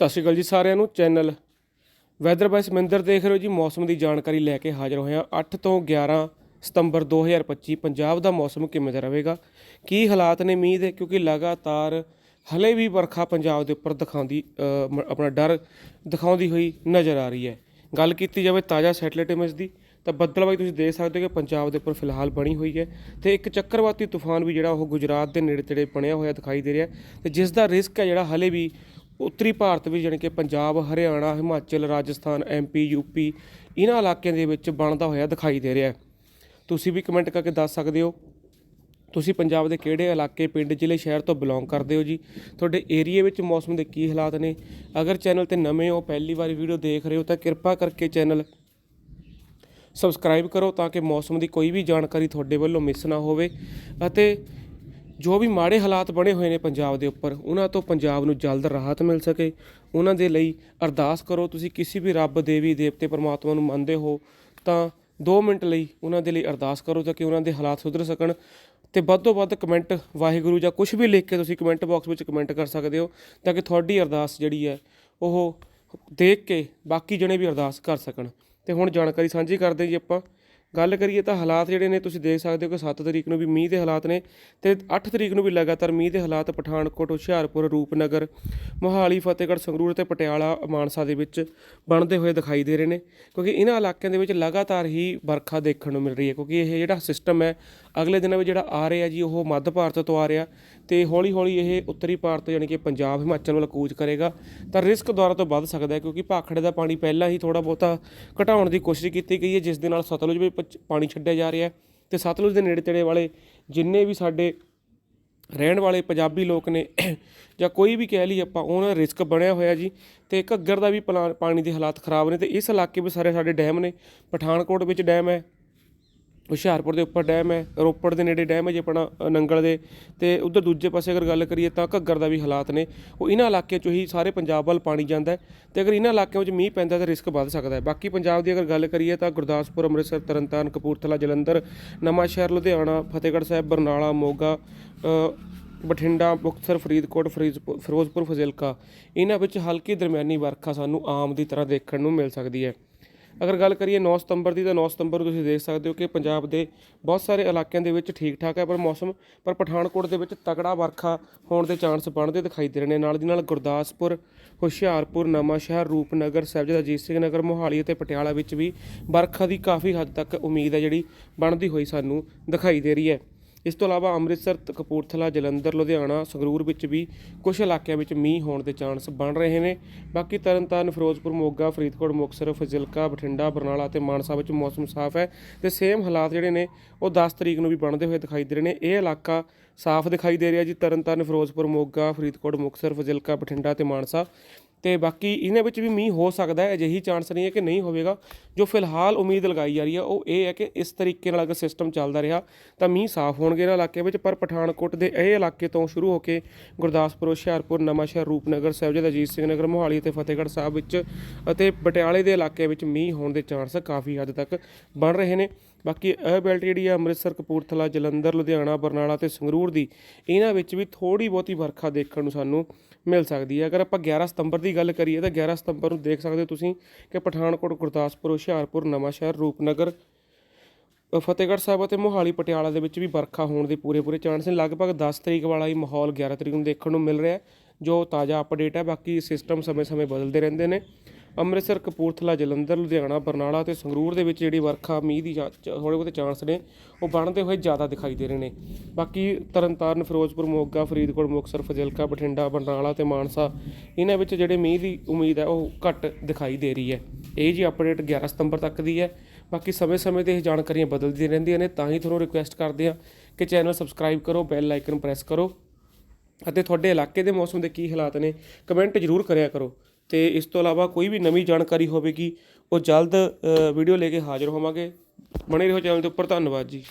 ਸਤਿ ਸ਼੍ਰੀ ਅਕਾਲ ਜੀ ਸਾਰਿਆਂ ਨੂੰ, ਚੈਨਲ ਵੈਦਰ ਬਾਈ ਸਮਿੰਦਰ ਦੇਖ ਰਹੇ ਹੋ ਜੀ, ਮੌਸਮ ਦੀ ਜਾਣਕਾਰੀ ਲੈ ਕੇ ਹਾਜ਼ਰ ਹੋਇਆ ਹਾਂ। 8 ਤੋਂ 11 ਸਤੰਬਰ 2025 ਪੰਜਾਬ ਦਾ ਮੌਸਮ ਕਿਵੇਂ ਦਾ ਰਹੇਗਾ? ਕੀ ਹਾਲਾਤ ਨੇ? ਮੀਂਹ ਦੇ ਕਿਉਂਕਿ ਲਗਾਤਾਰ ਹਲੇ ਵੀ ਵਰਖਾ ਪੰਜਾਬ ਦੇ ਉੱਪਰ ਦਿਖਾਉਂਦੀ ਆਪਣਾ ਡਰ ਦਿਖਾਉਂਦੀ ਹੋਈ ਨਜ਼ਰ ਆ ਰਹੀ ਹੈ। ਗੱਲ ਕੀਤੀ ਜਾਵੇ ਤਾਜ਼ਾ ਸੈਟਲਾਈਟ ਇਮੇਜ ਦੀ, ਤਾਂ ਬੱਦਲਬਾਈ ਤੁਸੀਂ ਦੇਖ ਸਕਦੇ ਹੋ ਕਿ ਪੰਜਾਬ ਦੇ ਉੱਪਰ ਫਿਲਹਾਲ ਬਣੀ ਹੋਈ ਹੈ ਤੇ ਇੱਕ ਚੱਕਰਵਾਤੀ ਤੂਫਾਨ ਵੀ ਜਿਹੜਾ ਉਹ ਗੁਜਰਾਤ ਦੇ ਨੇੜੇ ਤੇੜੇ ਬਣਿਆ ਹੋਇਆ ਦਿਖਾਈ ਦੇ ਰਿਹਾ ਤੇ ਜਿਸ ਦਾ ਰਿਸਕ ਹੈ ਜਿਹੜਾ ਹਲੇ ਵੀ ਉੱਤਰੀ ਭਾਰਤ ਵਿੱਚ ਜਾਣੀ ਕਿ ਪੰਜਾਬ, ਹਰਿਆਣਾ, ਹਿਮਾਚਲ, ਰਾਜਸਥਾਨ ਐਮਪੀ ਯੂਪੀ ਇਹਨਾਂ ਇਲਾਕਿਆਂ ਦੇ ਵਿੱਚ ਬਣਦਾ ਹੋਇਆ ਦਿਖਾਈ ਦੇ ਰਿਹਾ ਤੁਸੀਂ ਵੀ ਕਮੈਂਟ ਕਰਕੇ ਦੱਸ ਸਕਦੇ ਹੋ। ਤੁਸੀਂ ਪੰਜਾਬ ਦੇ ਕਿਹੜੇ ਇਲਾਕੇ, ਪਿੰਡ, ਜ਼ਿਲ੍ਹੇ, ਸ਼ਹਿਰ ਤੋਂ ਬਿਲੋਂਗ ਕਰਦੇ ਹੋ ਜੀ? ਤੁਹਾਡੇ ਏਰੀਆ ਵਿੱਚ ਮੌਸਮ ਦੇ ਕੀ ਹਾਲਾਤ ਨੇ? ਅਗਰ ਚੈਨਲ ਤੇ ਨਵੇਂ ਹੋ, ਪਹਿਲੀ ਵਾਰੀ ਵੀਡੀਓ ਦੇਖ ਰਹੇ ਹੋ ਤਾਂ ਕਿਰਪਾ ਕਰਕੇ ਚੈਨਲ ਸਬਸਕ੍ਰਾਈਬ ਕਰੋ ਤਾਂ ਕਿ ਮੌਸਮ ਦੀ ਕੋਈ ਵੀ ਜਾਣਕਾਰੀ ਤੁਹਾਡੇ ਵੱਲੋਂ ਮਿਸ ਨਾ ਹੋਵੇ ਅਤੇ ਜੋ ਵੀ ਮਾੜੇ ਹਾਲਾਤ ਬਣੇ ਹੋਏ ਨੇ ਪੰਜਾਬ ਦੇ ਉੱਪਰ, ਉਹਨਾਂ ਤੋਂ ਪੰਜਾਬ ਨੂੰ ਜਲਦ ਰਾਹਤ ਮਿਲ ਸਕੇ। ਉਹਨਾਂ ਦੇ ਲਈ ਅਰਦਾਸ ਕਰੋ, ਤੁਸੀਂ ਕਿਸੇ ਵੀ ਰੱਬ, ਦੇਵੀ, ਦੇਵਤੇ, ਪਰਮਾਤਮਾ ਨੂੰ ਮੰਨਦੇ ਹੋ, ਤਾਂ 2 ਮਿੰਟ ਲਈ ਉਹਨਾਂ ਦੇ ਲਈ ਅਰਦਾਸ ਕਰੋ ਤਾਂ ਕਿ ਉਹਨਾਂ ਦੇ ਹਾਲਾਤ ਸੁਧਰ ਸਕਣ। ਤੇ ਵੱਧ ਤੋਂ ਵੱਧ ਕਮੈਂਟ ਵਾਹਿਗੁਰੂ ਜਾਂ ਕੁਝ ਵੀ ਲਿਖ ਕੇ ਤੁਸੀਂ ਕਮੈਂਟ ਬਾਕਸ ਵਿੱਚ ਕਮੈਂਟ ਕਰ ਸਕਦੇ ਹੋ, ਤਾਂ ਕਿ ਤੁਹਾਡੀ ਅਰਦਾਸ ਜਿਹੜੀ ਹੈ, ਉਹ ਦੇਖ ਕੇ ਬਾਕੀ ਜਣੇ ਵੀ ਅਰਦਾਸ ਕਰ ਸਕਣ। ਤੇ ਹੁਣ ਜਾਣਕਾਰੀ ਸਾਂਝੀ ਕਰਦੇ ਜੀ ਆਪਾਂ। ਗੱਲ ਕਰੀਏ ਤਾਂ ਹਾਲਾਤ ਜਿਹੜੇ ਨੇ, ਤੁਸੀਂ ਦੇਖ ਸਕਦੇ ਹੋ ਕਿ 7 ਤਰੀਕ ਨੂੰ ਵੀ ਮੀਂਹ ਦੇ ਹਾਲਾਤ ਨੇ ਤੇ 8 ਤਰੀਕ ਨੂੰ ਵੀ ਲਗਾਤਾਰ ਮੀਂਹ ਦੇ ਹਾਲਾਤ ਪਠਾਨਕੋਟ, ਹੁਸ਼ਿਆਰਪੁਰ, ਰੂਪਨਗਰ, ਮੋਹਾਲੀ, ਫਤਿਹਗੜ੍ਹ, ਸੰਗਰੂਰ ਤੇ ਪਟਿਆਲਾ, ਮਾਨਸਾ ਦੇ ਵਿੱਚ ਬਣਦੇ ਹੋਏ ਦਿਖਾਈ ਦੇ ਰਹੇ ਨੇ, ਕਿਉਂਕਿ ਇਹਨਾਂ ਇਲਾਕਿਆਂ ਦੇ ਵਿੱਚ ਲਗਾਤਾਰ ਹੀ ਵਰਖਾ ਦੇਖਣ ਨੂੰ ਮਿਲ ਰਹੀ ਹੈ, ਕਿਉਂਕਿ ਇਹ ਜਿਹੜਾ ਸਿਸਟਮ ਹੈ, ਅਗਲੇ ਦਿਨਾਂ ਵਿੱਚ ਜਿਹੜਾ ਆ ਰਿਹਾ ਜੀ, ਉਹ ਮੱਧ ਭਾਰਤ ਤੋਂ ਆ ਰਿਹਾ ਤੇ ਹੌਲੀ ਹੌਲੀ ਇਹ ਉੱਤਰੀ ਭਾਰਤ ਯਾਨੀ ਕਿ ਪੰਜਾਬ, ਹਿਮਾਚਲ ਵੱਲ ਕੂਚ ਕਰੇਗਾ। ਤਾਂ ਰਿਸਕ ਦੁਆਰਾ ਤੋਂ ਵੱਧ ਸਕਦਾ ਹੈ ਕਿਉਂਕਿ ਭਾਖੜੇ ਦਾ ਪਾਣੀ ਪਹਿਲਾਂ ਹੀ ਥੋੜਾ ਬਹੁਤਾ ਘਟਾਉਣ ਦੀ ਕੋਸ਼ਿਸ਼ ਕੀਤੀ ਗਈ ਹੈ, ਜਿਸ ਦੇ ਨਾਲ ਸਤਲੁਜ ਵਿੱਚ ਪਚ- ਪਾਣੀ ਛੱਡਿਆ ਜਾ ਰਿਹਾ ਹੈ। ਤੇ ਸਤਲੁਜ ਦੇ ਨੇੜੇ ਤੇੜੇ ਵਾਲੇ ਜਿੰਨੇ ਵੀ ਸਾਡੇ ਰਹਿਣ ਵਾਲੇ ਪੰਜਾਬੀ ਲੋਕ ਨੇ ਜਾਂ ਕੋਈ ਵੀ ਕਹਿ ਲਈ ਆਪਾਂ, ਉਹਨਾਂ ਦਾ ਰਿਸਕ ਬਣਿਆ ਹੋਇਆ ਜੀ। ਤੇ ਘੱਗਰ ਦਾ ਵੀ ਪਲਾ- ਪਾਣੀ ਦੇ ਹਾਲਾਤ ਖਰਾਬ ਨੇ ਤੇ ਇਸ ਇਲਾਕੇ ਵਿੱਚ ਸਾਰੇ ਸਾਡੇ ਡੈਮ ਨੇ। ਪਠਾਨਕੋਟ ਵਿੱਚ ਡੈਮ ਹੈ ਹੁਸ਼ਿਆਰਪੁਰ ਦੇ ਉੱਪਰ ਡੈਮ ਹੈ, ਰੋਪੜ ਦੇ ਨੇੜੇ ਡੈਮ ਹੈ ਜੇ ਆਪਣਾ ਨੰਗਲ ਦੇ। ਤੇ ਉਧਰ ਦੂਜੇ ਪਾਸੇ ਅਗਰ ਗੱਲ ਕਰੀਏ ਤਾਂ ਘੱਗਰ ਦਾ ਵੀ ਹਾਲਾਤ ਨੇ। ਉਹ ਇਹਨਾਂ ਇਲਾਕਿਆਂ 'ਚੋਂ ਹੀ ਸਾਰੇ ਪੰਜਾਬ ਵੱਲ ਪਾਣੀ ਜਾਂਦਾ ਹੈ ਤੇ ਅਗਰ ਇਹਨਾਂ ਇਲਾਕਿਆਂ ਵਿੱਚ ਮੀਂਹ ਪੈਂਦਾ ਤਾਂ ਰਿਸਕ ਵੱਧ ਸਕਦਾ ਹੈ। ਬਾਕੀ ਪੰਜਾਬ ਦੀ ਅਗਰ ਗੱਲ ਕਰੀਏ ਤਾਂ ਗੁਰਦਾਸਪੁਰ, ਅੰਮ੍ਰਿਤਸਰ, ਤਰਨਤਾਰਨ, ਕਪੂਰਥਲਾ, ਜਲੰਧਰ ਨਵਾਂਸ਼ਹਿਰ ਲੁਧਿਆਣਾ, ਫਤਿਹਗੜ੍ਹ ਸਾਹਿਬ, ਬਰਨਾਲਾ, ਮੋਗਾ ਬਠਿੰਡਾ, ਮੁਕਤਸਰ, ਫਰੀਦਕੋਟ ਫਰੀਦਪੁਰ ਫਿਰੋਜ਼ਪੁਰ, ਫਜ਼ਿਲਕਾ। ਇਹਨਾਂ ਵਿੱਚ ਹਲਕੀ ਦਰਮਿਆਨੀ ਵਰਖਾ ਸਾਨੂੰ ਆਮ ਦੀ ਤਰ੍ਹਾਂ ਦੇਖਣ ਨੂੰ ਮਿਲ ਸਕਦੀ ਹੈ। ਅਗਰ ਗੱਲ ਕਰੀਏ 9 ਸਤੰਬਰ ਦੀ ਤਾਂ 9 ਸਤੰਬਰ ਨੂੰ ਤੁਸੀਂ ਦੇਖ ਸਕਦੇ ਹੋ ਕਿ ਪੰਜਾਬ ਦੇ ਬਹੁਤ ਸਾਰੇ ਇਲਾਕਿਆਂ ਦੇ ਵਿੱਚ ਠੀਕ ਠਾਕ ਹੈ, ਪਰ ਮੌਸਮ, ਪਰ ਪਠਾਨਕੋਟ ਦੇ ਵਿੱਚ ਤਕੜਾ ਵਰਖਾ ਹੋਣ ਦੇ ਚਾਂਸ ਬਣਦੇ ਦਿਖਾਈ ਦੇ ਰਹੇ ਨੇ। ਨਾਲ ਦੀ ਨਾਲ ਗੁਰਦਾਸਪੁਰ, ਹੁਸ਼ਿਆਰਪੁਰ, ਨਵਾਂਸ਼ਹਿਰ, ਰੂਪਨਗਰ, ਸਾਹਿਬਜ਼ਾਦਾ ਅਜੀਤ ਸਿੰਘ ਨਗਰ, ਮੋਹਾਲੀ ਅਤੇ ਪਟਿਆਲਾ ਵਿੱਚ ਵੀ ਵਰਖਾ ਦੀ ਕਾਫੀ ਹੱਦ ਤੱਕ ਉਮੀਦ ਹੈ ਜਿਹੜੀ ਬਣਦੀ ਹੋਈ ਸਾਨੂੰ ਦਿਖਾਈ ਦੇ ਰਹੀ ਹੈ। ਇਸ ਤੋਂ ਇਲਾਵਾ ਅੰਮ੍ਰਿਤਸਰ, ਕਪੂਰਥਲਾ, ਜਲੰਧਰ, ਲੁਧਿਆਣਾ, ਸੰਗਰੂਰ ਵਿੱਚ ਵੀ ਕੁਝ ਇਲਾਕਿਆਂ ਵਿੱਚ ਮੀਂਹ ਹੋਣ ਦੇ ਚਾਂਸ ਬਣ ਰਹੇ ਨੇ। ਬਾਕੀ ਤਰਨਤਾਰਨ, ਫਿਰੋਜ਼ਪੁਰ, ਮੋਗਾ, ਫਰੀਦਕੋਟ, ਮੁਕਤਸਰ, ਫਜ਼ਿਲਕਾ, ਬਠਿੰਡਾ, ਬਰਨਾਲਾ ਅਤੇ ਮਾਨਸਾ ਵਿੱਚ ਮੌਸਮ ਸਾਫ਼ ਹੈ ਤੇ ਸੇਮ ਹਾਲਾਤ ਜਿਹੜੇ ਨੇ ਉਹ 10 ਤਰੀਕ ਨੂੰ ਵੀ ਬਣਦੇ ਹੋਏ ਦਿਖਾਈ ਦੇ ਰਹੇ ਨੇ। ਇਹ ਇਲਾਕਾ ਸਾਫ਼ ਦਿਖਾਈ ਦੇ ਰਿਹਾ ਜੀ ਤਰਨਤਾਰਨ, ਫਿਰੋਜ਼ਪੁਰ, ਮੋਗਾ, ਫਰੀਦਕੋਟ, ਮੁਕਤਸਰ, ਫਜ਼ਿਲਕਾ, ਬਠਿੰਡਾ ਤੇ ਮਾਨਸਾ। ਤੇ ਬਾਕੀ ਇਹਨਾਂ ਵਿੱਚ ਵੀ ਮੀਂਹ ਹੋ ਸਕਦਾ ਹੈ, ਅਜਿਹੀ ਚਾਂਸ ਨਹੀਂ ਹੈ ਕਿ ਨਹੀਂ ਹੋਵੇਗਾ। ਜੋ ਫਿਲਹਾਲ ਉਮੀਦ ਲਗਾਈ ਜਾ ਰਹੀ ਹੈ, ਉਹ ਇਹ ਹੈ ਕਿ ਇਸ ਤਰੀਕੇ ਨਾਲ ਅਗਰ ਸਿਸਟਮ ਚੱਲਦਾ ਰਿਹਾ, ਤਾਂ ਮੀਂਹ ਸਾਫ਼ ਹੋਣਗੇ ਇਹਨਾਂ ਇਲਾਕੇ ਵਿੱਚ। ਪਰ ਪਠਾਨਕੋਟ ਦੇ ਇਹ ਇਲਾਕੇ ਤੋਂ ਸ਼ੁਰੂ ਹੋ ਕੇ ਗੁਰਦਾਸਪੁਰ, ਹੁਸ਼ਿਆਰਪੁਰ, ਨਵਾਂਸ਼ਹਿਰ, ਰੂਪਨਗਰ, ਸਾਹਿਬਜ਼ਾਦਾ ਅਜੀਤ ਸਿੰਘ ਨਗਰ, ਮੋਹਾਲੀ ਅਤੇ ਫਤਿਹਗੜ੍ਹ ਸਾਹਿਬ ਵਿੱਚ ਅਤੇ ਪਟਿਆਲੇ ਦੇ ਇਲਾਕੇ ਵਿੱਚ ਮੀਂਹ ਹੋਣ ਦੇ ਚਾਂਸ ਕਾਫੀ ਹੱਦ ਤੱਕ ਬਣ ਰਹੇ ਨੇ। ਬਾਕੀ ਇਹ ਬੈਲਟ ਜਿਹੜੀ ਆ ਅੰਮ੍ਰਿਤਸਰ, ਕਪੂਰਥਲਾ, ਜਲੰਧਰ, ਲੁਧਿਆਣਾ, ਬਰਨਾਲਾ ਤੇ ਸੰਗਰੂਰ ਦੀ, ਇਹਨਾਂ ਵਿੱਚ ਵੀ ਥੋੜੀ ਬਹੁਤੀ ਵਰਖਾ ਦੇਖਣ ਨੂੰ ਸਾਨੂੰ ਮਿਲ ਸਕਦੀ ਹੈ ਅਗਰ ਆਪਾਂ 11 ਸਤੰਬਰ ਦੀ ਗੱਲ ਕਰੀਏ ਤਾਂ 11 ਸਤੰਬਰ ਨੂੰ ਦੇਖ ਸਕਦੇ ਹੋ ਤੁਸੀਂ ਕਿ ਪਠਾਨਕੋਟ, ਗੁਰਦਾਸਪੁਰ, ਹੁਸ਼ਿਆਰਪੁਰ, ਨਵਾਂਸ਼ਹਿਰ, ਰੂਪਨਗਰ, ਫਤਿਹਗੜ੍ਹ ਸਾਹਿਬ ਅਤੇ ਮੋਹਾਲੀ, ਪਟਿਆਲਾ ਦੇ ਵਿੱਚ ਵੀ ਵਰਖਾ ਹੋਣ ਦੇ ਪੂਰੇ ਪੂਰੇ ਚਾਂਸ ਨੇ। ਲਗਭਗ 10 ਤਰੀਕ ਵਾਲਾ ਹੀ ਮਾਹੌਲ 11 ਤਰੀਕ ਨੂੰ ਦੇਖਣ ਨੂੰ ਮਿਲ ਰਿਹਾ, ਜੋ ਤਾਜ਼ਾ ਅਪਡੇਟ ਹੈ ਬਾਕੀ ਸਿਸਟਮ ਸਮੇਂ-ਸਮੇਂ ਬਦਲਦੇ ਰਹਿੰਦੇ ਨੇ। ਅੰਮ੍ਰਿਤਸਰ, ਕਪੂਰਥਲਾ, ਜਲੰਧਰ, ਲੁਧਿਆਣਾ, ਬਰਨਾਲਾ ਤੇ ਸੰਗਰੂਰ ਦੇ ਵਿੱਚ ਜਿਹੜੀ ਵਰਖਾ, ਮੀਂਹ ਦੀ ਥੋੜੇ ਬਹੁਤੇ ਚਾਂਸ ਨੇ, ਉਹ ਬਣਦੇ ਹੋਏ ਜ਼ਿਆਦਾ ਦਿਖਾਈ ਦੇ ਰਹੇ ਨੇ। ਬਾਕੀ ਤਰਨਤਾਰਨ, ਫਿਰੋਜ਼ਪੁਰ, ਮੋਗਾ, ਫਰੀਦਕੋਟ, ਮੁਕਤਸਰ, ਫਜ਼ਿਲਕਾ, ਬਠਿੰਡਾ, ਬਰਨਾਲਾ ਤੇ ਮਾਨਸਾ, ਇਹਨਾਂ ਵਿੱਚ ਜਿਹੜੇ ਮੀਂਹ ਦੀ ਉਮੀਦ ਹੈ, ਉਹ ਘੱਟ ਦਿਖਾਈ ਦੇ ਰਹੀ ਹੈ। ਇਹ ਜੀ ਅਪਡੇਟ 11 ਸਤੰਬਰ ਤੱਕ ਦੀ ਹੈ। ਬਾਕੀ ਸਮੇਂ-ਸਮੇਂ ਤੇ ਇਹ ਜਾਣਕਾਰੀਆਂ ਬਦਲਦੀਆਂ ਰਹਿੰਦੀਆਂ ਨੇ, ਤਾਂ ਹੀ ਤੁਹਾਨੂੰ ਰਿਕੁਐਸਟ ਕਰਦੇ ਆ ਕਿ ਚੈਨਲ ਸਬਸਕ੍ਰਾਈਬ ਕਰੋ ਬੈਲ ਆਈਕਨ ਪ੍ਰੈਸ ਕਰੋ। ਅਤੇ ਤੁਹਾਡੇ ਇਲਾਕੇ ਦੇ ਮੌਸਮ ਦੇ ਕੀ ਹਾਲਾਤ ਨੇ ਕਮੈਂਟ ਜ਼ਰੂਰ ਕਰਿਆ ਕਰੋ। ਅਤੇ ਇਸ ਤੋਂ ਇਲਾਵਾ ਕੋਈ ਵੀ ਨਵੀਂ ਜਾਣਕਾਰੀ ਹੋਵੇਗੀ, ਉਹ ਜਲਦ ਵੀਡੀਓ ਲੈ ਕੇ ਹਾਜ਼ਰ ਹੋਵਾਂਗੇ। ਬਣੇ ਰਹੋ ਚੈਨਲ ਦੇ ਉੱਪਰ। ਧੰਨਵਾਦ ਜੀ।